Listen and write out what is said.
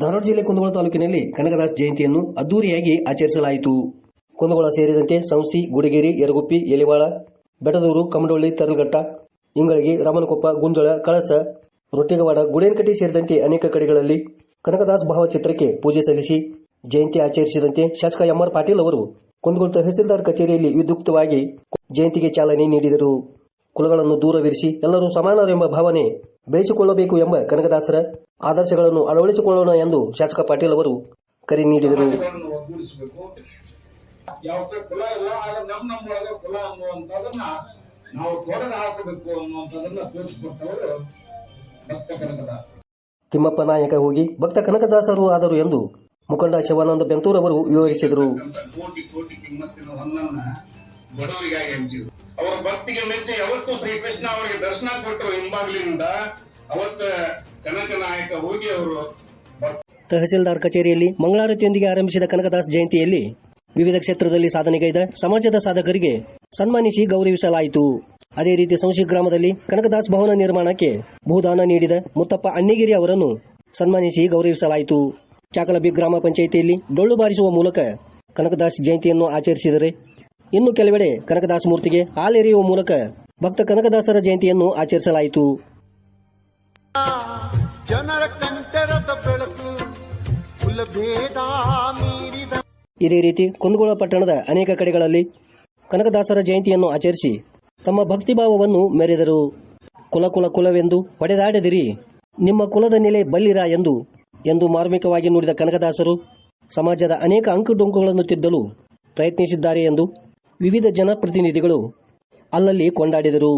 ಧಾರವಾಡ ಜಿಲ್ಲೆ ಕುಂದಗೋಳ ತಾಲೂಕಿನಲ್ಲಿ ಕನಕದಾಸ್ ಜಯಂತಿಯನ್ನು ಅದ್ದೂರಿಯಾಗಿ ಆಚರಿಸಲಾಯಿತು. ಕುಂದಗೋಳ ಸೇರಿದಂತೆ ಸಂಸಿ, ಗುಡಿಗೇರಿ, ಯರಗುಪ್ಪಿ, ಎಲಿವಾಳ ಬೆಟದೂರು ಕಮಡೊಳ್ಳಿ ತರಲಘಟ್ಟ ಇಂಗಳಗಿ, ರಾಮನಕೊಪ್ಪ, ಗುಂಜಳ, ಕಳಸ, ರೊಟ್ಟಿಗವಾಡ, ಗುಡೇನಕಟ್ಟಿ ಸೇರಿದಂತೆ ಅನೇಕ ಕಡೆಗಳಲ್ಲಿ ಕನಕದಾಸ್ ಭಾವಚಿತ್ರಕ್ಕೆ ಪೂಜೆ ಸಲ್ಲಿಸಿ ಜಯಂತಿ ಆಚರಿಸಿದಂತೆ ಶಾಸಕ ಎಂಆರ್ ಪಾಟೀಲ್ ಅವರು ಕುಂದಗೋಳ ತಹಸೀಲ್ದಾರ್ ಕಚೇರಿಯಲ್ಲಿ ವಿದ್ಯುಕ್ತವಾಗಿ ಜಯಂತಿಗೆ ಚಾಲನೆ ನೀಡಿದರು. ಕುಲಗಳನ್ನು ದೂರವಿರಿಸಿ ಎಲ್ಲರೂ ಸಮಾನರೆಂಬ ಭಾವನೆ ಬೆಳೆಸಿಕೊಳ್ಳಬೇಕು ಎಂಬ ಕನಕದಾಸರ ಆದರ್ಶಗಳನ್ನು ಅಳವಡಿಸಿಕೊಳ್ಳೋಣ ಎಂದು ಶಾಸಕ ಪಾಟೀಲ್ ಅವರು ಕರೆ ನೀಡಿದರು. ತಿಮ್ಮಪ್ಪ ನಾಯಕ ಹೋಗಿ ಭಕ್ತ ಕನಕದಾಸರು ಆದರು ಎಂದು ಮುಖಂಡ ಶಿವಾನಂದ ಬೆಂತೂರ್ ಅವರು ವಿವರಿಸಿದರು. ಅವರ ಭಕ್ತಿಗೆ ಮೆಚ್ಚಿ ಯಾವತ್ತು ಶ್ರೀಕೃಷ್ಣ ಅವರಿಗೆ ದರ್ಶನ ಕೊಟ್ಟರು ಹಿಂಬಾಗ್ಲಿನಿಂದ, ಅವತ್ತ ಕನಕ ನಾಯಕ ಹೋಗಿ ಅವರು ತಹಸೀಲ್ದಾರ್ ಕಚೇರಿಯಲ್ಲಿ ಮಂಗಳಾರತಿಯೊಂದಿಗೆ ಆರಂಭಿಸಿದ ಕನಕದಾಸ್ ಜಯಂತಿಯಲ್ಲಿ ವಿವಿಧ ಕ್ಷೇತ್ರದಲ್ಲಿ ಸಾಧನೆಗೈದ ಸಮಾಜದ ಸಾಧಕರಿಗೆ ಸನ್ಮಾನಿಸಿ ಗೌರವಿಸಲಾಯಿತು. ಅದೇ ರೀತಿ ಸಂಶಿ ಗ್ರಾಮದಲ್ಲಿ ಕನಕದಾಸ್ ಭವನ ನಿರ್ಮಾಣಕ್ಕೆ ಭೂದಾನ ನೀಡಿದ ಮುತ್ತಪ್ಪ ಅಣ್ಣಿಗಿರಿ ಅವರನ್ನು ಸನ್ಮಾನಿಸಿ ಗೌರವಿಸಲಾಯಿತು. ಚಾಕಲಬಿ ಗ್ರಾಮ ಪಂಚಾಯಿತಿಯಲ್ಲಿ ಡೊಳ್ಳು ಬಾರಿಸುವ ಮೂಲಕ ಕನಕದಾಸ್ ಜಯಂತಿಯನ್ನು ಆಚರಿಸಿದರೆ ಇನ್ನು ಕೆಲವೆಡೆ ಕನಕದಾಸ ಮೂರ್ತಿಗೆ ಹಾಲೆರೆಯುವ ಮೂಲಕ ಭಕ್ತ ಕನಕದಾಸರ ಜಯಂತಿಯನ್ನು ಆಚರಿಸಲಾಯಿತು. ಜನರ ಕಂಠರದ ಬೆಳಕು ಕುಲಭೇದ ಮೀರಿದ ಇದೇ ರೀತಿ ಕುಂದಗೋಳ ಪಟ್ಟಣದ ಅನೇಕ ಕಡೆಗಳಲ್ಲಿ ಕನಕದಾಸರ ಜಯಂತಿಯನ್ನು ಆಚರಿಸಿ ತಮ್ಮ ಭಕ್ತಿಭಾವವನ್ನು ಮೆರೆದರು. ಕುಲ ಕುಲ ಕುಲವೆಂದು ಹೊಡೆದಾಡದಿರಿ ನಿಮ್ಮ ಕುಲದ ನೆಲೆ ಬಲ್ಲಿರ ಎಂದು ಎಂದು ಮಾರ್ಮಿಕವಾಗಿ ನುಡಿದ ಕನಕದಾಸರು ಸಮಾಜದ ಅನೇಕ ಅಂಕುಡೊಂಕುಗಳನ್ನು ತಿದ್ದಲು ಪ್ರಯತ್ನಿಸಿದ್ದಾರೆ ಎಂದು ವಿವಿಧ ಜನಪ್ರತಿನಿಧಿಗಳು ಅಲ್ಲಲ್ಲಿ ಕೊಂಡಾಡಿದರು.